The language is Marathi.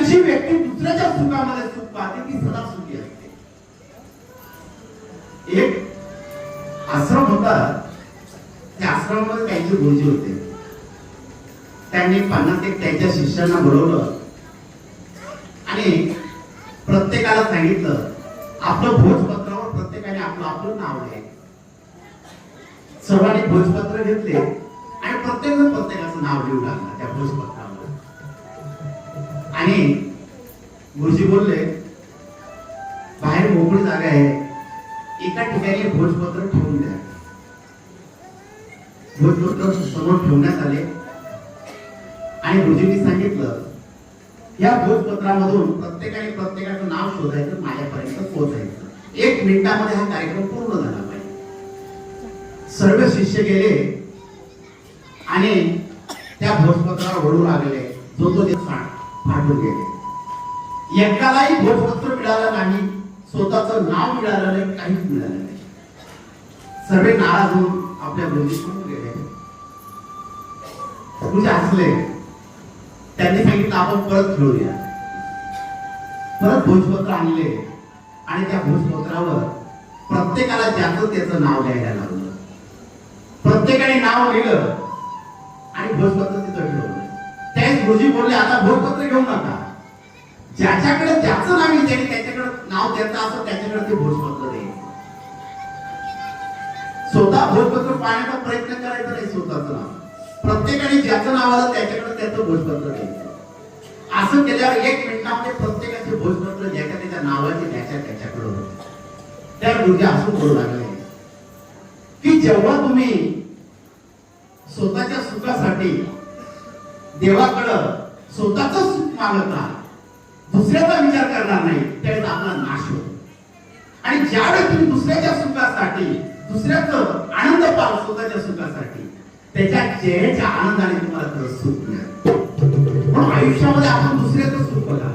आणि जी व्यक्ती दुसऱ्याच्या सुखामध्ये सुख पाहते ती सदा सुखी असते. एक आश्रम होता. त्या आश्रमामध्ये त्यांचे गुरुजी होते. त्यांनी पन्नास एक त्यांच्या शिष्यांना बोलवलं. आणि प्रत्येकाला सांगितलं आपलं भोजपत्रावर प्रत्येकाने आपलं आपलं नाव आहे सर्वांनी भोजपत्र घेतले आणि प्रत्येक जण प्रत्येकाचं नाव लिहू लागलं त्या भोजपत्रावर. आणि गुरुजी बोलले बाहेर मोकळी जागा आहे. एका ठिकाणी भोजपत्र ठेवून द्या. भोजपत्र समोर ठेवण्यात आले. आणि गुरुजींनी सांगितलं या भोजपत्रामधून प्रत्येकाने प्रत्येकाचं नाव शोधायचं माझ्यापर्यंत पोहोचायचं. एक मिनिटामध्ये हा कार्यक्रम पूर्ण झाला पाहिजे. सर्व शिष्य गेले आणि त्या भोजपत्रावर ओढू लागले. जो तो ते सांग फाटून गेले एकालाही भोजपत्र मिळालं नाही स्वतःचं नाव मिळालं नाही काहीच मिळालं नाही. सर्वे नाराज होऊन आपल्या गुरुजीकडून गेले. गुरुजी हसले. त्यांनी सांगितलं आपण परत खेळूया. परत भोजपत्र आणले. आणि त्या भोजपत्रावर प्रत्येकाला ज्याचं त्याचं नाव लिहायला लागलं. प्रत्येकाने नाव लिहिलं. आणि भोजपत्र तिथं ठेवलं. गुरुजी बोलले आता भोजपत्र घेऊ नका. ज्याच्याकडे त्याचं नाव आहे त्याने त्याच्याकडे नाव त्याचं असं त्याच्याकडे ते भोजपत्र द्यायचं स्वतः भोजपत्र पाहण्याचा प्रयत्न करायचा नाही स्वतःचं नाव. प्रत्येकाने ज्याचं नाव आलं त्याच्याकडे त्याचं भोजपत्र द्यायचं असं केल्यावर एक मिनिटामध्ये प्रत्येकाचे भोजपत्र ज्याच्या त्याच्या नावाचे त्याच्या त्याच्याकडे होते. त्या गुरुजी असं बोलू लागले. की जेव्हा तुम्ही स्वतःच्या सुखासाठी देवाकडं स्वतःच सुख मागत दुसऱ्याचा विचार करणार नाही त्यावेळेस आपला नाश होतो. आणि ज्यावेळी तुम्ही दुसऱ्याच्या सुखासाठी दुसऱ्याच आनंद पाल स्वतःच्या सुखासाठी त्याच्या चेहऱ्याच्या आनंदाने तुम्हाला सुख मिळेल. म्हणून आयुष्यामध्ये आपण दुसऱ्याचं सुख बघा.